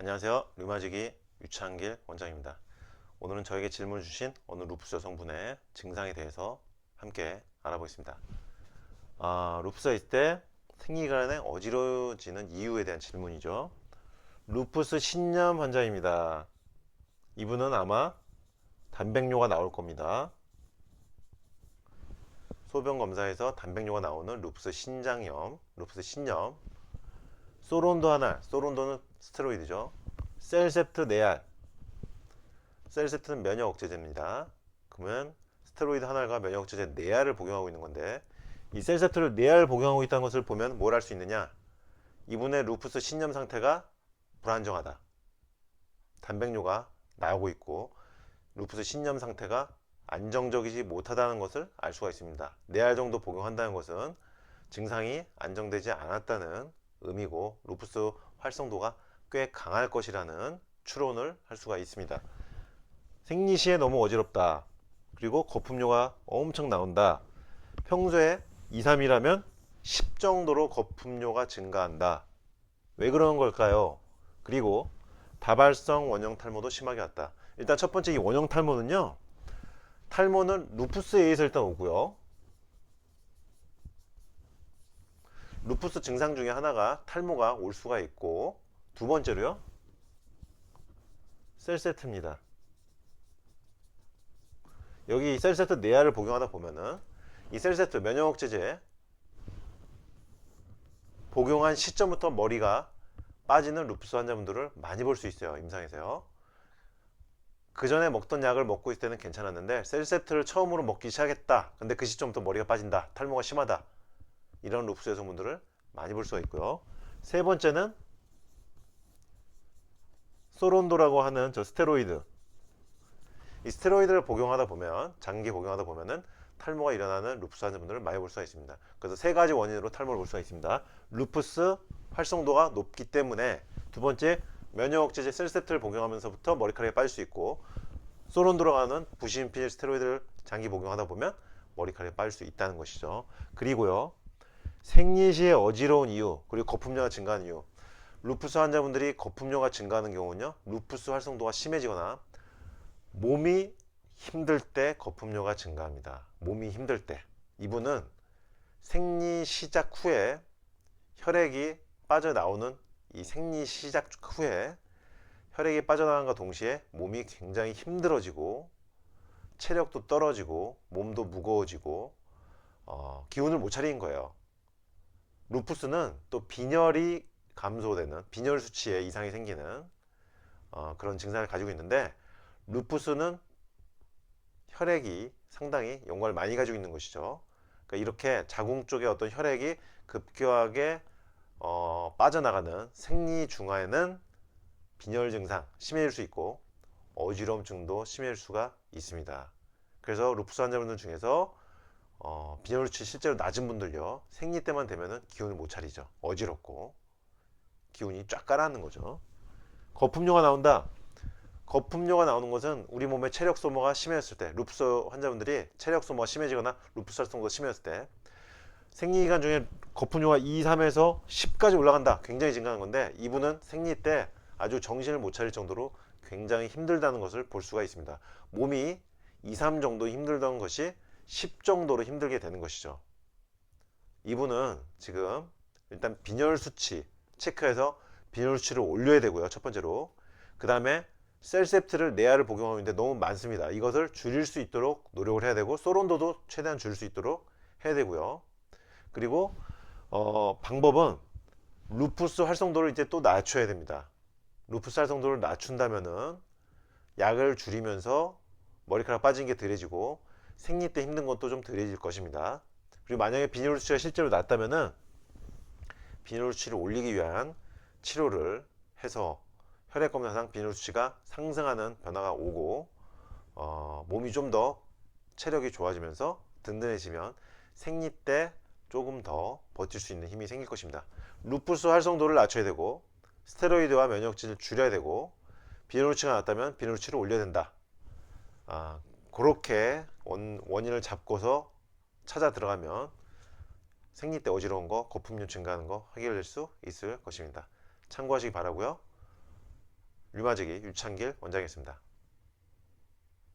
안녕하세요. 류마지기 유창길 원장입니다. 오늘은 저에게 질문을 주신 어느 루푸스 여성분의 증상에 대해서 함께 알아보겠습니다. 아, 루푸스가 있을 때 생리관에 어지러워지는 이유에 대한 질문이죠. 루푸스 신염 환자입니다. 이분은 아마 단백뇨가 나올 겁니다. 소변 검사에서 단백뇨가 나오는 루푸스 신장염, 루푸스 신염, 소론도 하나, 소론도는 스테로이드죠. 셀셉트 네알, 셀셉트는 면역 억제제입니다. 그러면 스테로이드 하나가 면역 억제제 네알을 복용하고 있는 건데 이 셀셉트를 네알 복용하고 있다는 것을 보면 뭘 알 수 있느냐? 이분의 루푸스 신염 상태가 불안정하다. 단백뇨가 나오고 있고 루푸스 신염 상태가 안정적이지 못하다는 것을 알 수가 있습니다. 네알 정도 복용한다는 것은 증상이 안정되지 않았다는 의미고 루푸스 활성도가 꽤 강할 것이라는 추론을 할 수가 있습니다. 생리 시에 너무 어지럽다. 그리고 거품료가 엄청 나온다. 평소에 2, 3이라면 10 정도로 거품료가 증가한다. 왜 그러는 걸까요? 그리고 다발성 원형 탈모도 심하게 왔다. 일단 첫 번째 이 원형 탈모는요. 탈모는 루푸스에서 일단 오고요. 루푸스 증상 중에 하나가 탈모가 올 수가 있고 두 번째로요. 셀세트입니다. 여기 셀세트 네알을 복용하다 보면은 이 셀세트 면역 억제제 복용한 시점부터 머리가 빠지는 루푸스 환자분들을 많이 볼 수 있어요. 임상에서요. 그 전에 먹던 약을 먹고 있을 때는 괜찮았는데 셀세트를 처음으로 먹기 시작했다. 근데 그 시점부터 머리가 빠진다. 탈모가 심하다. 이런 루푸스 여성분들을 많이 볼 수가 있고요. 세 번째는 소론도라고 하는 저 스테로이드. 이 스테로이드를 복용하다 보면 장기 복용하다 보면은 탈모가 일어나는 루푸스 환자분들을 많이 볼 수가 있습니다. 그래서 세 가지 원인으로 탈모를 볼 수가 있습니다. 루푸스 활성도가 높기 때문에 두 번째 면역 억제제 셀세트를 복용하면서부터 머리카락이 빠질 수 있고 소론도로 가는 부신필 스테로이드를 장기 복용하다 보면 머리카락이 빠질 수 있다는 것이죠. 그리고요. 생리 시에 어지러운 이유 그리고 거품료가 증가하는 이유. 루푸스 환자분들이 거품료가 증가하는 경우는요 루푸스 활성도가 심해지거나 몸이 힘들 때 거품료가 증가합니다. 몸이 힘들 때. 이분은 생리 시작 후에 혈액이 빠져나오는 이 생리 시작 후에 혈액이 빠져나간과 동시에 몸이 굉장히 힘들어지고 체력도 떨어지고 몸도 무거워지고 어, 기운을 못 차리는 거예요 루푸스는 또 빈혈이 감소되는 빈혈 수치에 이상이 생기는 어, 그런 증상을 가지고 있는데 루푸스는 혈액이 상당히 연관을 많이 가지고 있는 것이죠. 그러니까 이렇게 자궁 쪽에 어떤 혈액이 급격하게 어, 빠져나가는 생리 중화에는 빈혈 증상 심해질 수 있고 어지러움증도 심해질 수가 있습니다. 그래서 루푸스 환자분들 중에서 어, 수치 실제로 낮은 분들요. 생리 때만 되면은 기운을 못 차리죠. 어지럽고 기운이 쫙 가라앉는 거죠. 거품료가 나온다. 거품료가 나오는 것은 우리 몸의 체력 소모가 심해졌을 때 루푸스 환자분들이 체력 소모가 심해지거나 루푸스 활성도가 심해졌을 때 생리기간 중에 거품료가 2, 3에서 10까지 올라간다. 굉장히 증가하는 건데 이분은 생리 때 아주 정신을 못 차릴 정도로 굉장히 힘들다는 것을 볼 수가 있습니다. 몸이 2, 3 정도 힘들다는 것이 10 정도로 힘들게 되는 것이죠. 이분은 지금 일단 빈혈 수치 체크해서 빈혈 수치를 올려야 되고요. 첫 번째로. 그 다음에 셀셉트를 네알을 복용하고 있는데 너무 많습니다. 이것을 줄일 수 있도록 노력을 해야 되고 소론도도 최대한 줄일 수 있도록 해야 되고요. 그리고 어, 방법은 루푸스 활성도를 이제 또 낮춰야 됩니다. 루푸스 활성도를 낮춘다면은 약을 줄이면서 머리카락 빠진 게 덜해지고 생리 때 힘든 것도 좀 덜해질 것입니다. 그리고 만약에 수치가 실제로 낮다면은 빈혈 수치를 올리기 위한 치료를 해서 혈액 검사상 수치가 상승하는 변화가 오고 어, 몸이 좀 더 체력이 좋아지면서 든든해지면 생리 때 조금 더 버틸 수 있는 힘이 생길 것입니다. 루푸스 활성도를 낮춰야 되고 스테로이드와 면역제를 줄여야 되고 낮다면 빈혈 수치를 올려야 된다. 아, 그렇게 원, 원인을 잡고서 찾아 들어가면 생리 때 어지러운 거, 거품류 증가하는 거 해결될 수 있을 것입니다. 참고하시기 바라고요. 류마지기 유창길 원장이었습니다.